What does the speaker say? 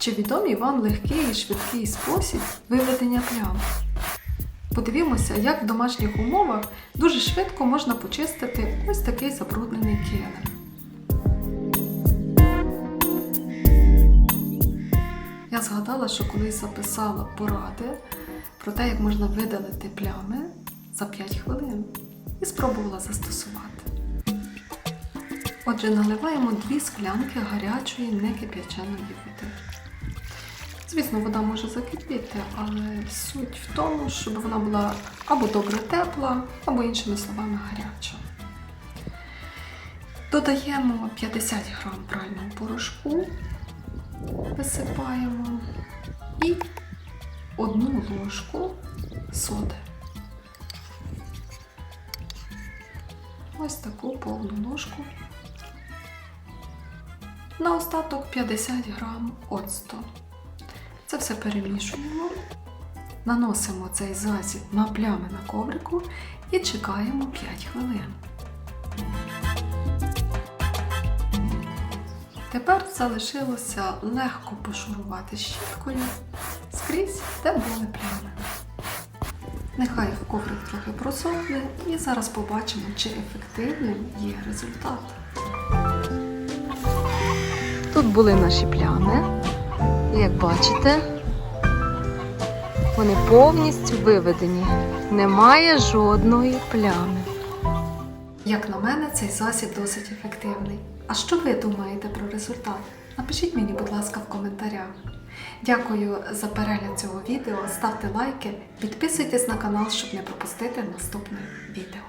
Чи відомий вам легкий і швидкий спосіб виведення плям? Подивімося, як в домашніх умовах дуже швидко можна почистити ось такий забруднений килим. Я згадала, що колись записала поради про те, як можна видалити плями за 5 хвилин і спробувала застосувати. Отже, наливаємо 2 склянки гарячої некип'яченої води. Звісно, вода може закипіти, але суть в тому, щоб вона була або добре тепла, або іншими словами гаряча. Додаємо 50 грам прального порошку, висипаємо і одну ложку соди. Ось таку повну ложку. На остаток 50 грам оцту. Це все перемішуємо, наносимо цей засіб на плями на коврику і чекаємо 5 хвилин. Тепер залишилося легко пошурувати щіткою скрізь, де були плями. Нехай коврик трохи просохне і зараз побачимо, чи ефективним є результат. Тут були наші плями. Як бачите, вони повністю виведені. Немає жодної плями. Як на мене, цей засіб досить ефективний. А що ви думаєте про результат? Напишіть мені, будь ласка, в коментарях. Дякую за перегляд цього відео. Ставте лайки, підписуйтесь на канал, щоб не пропустити наступне відео.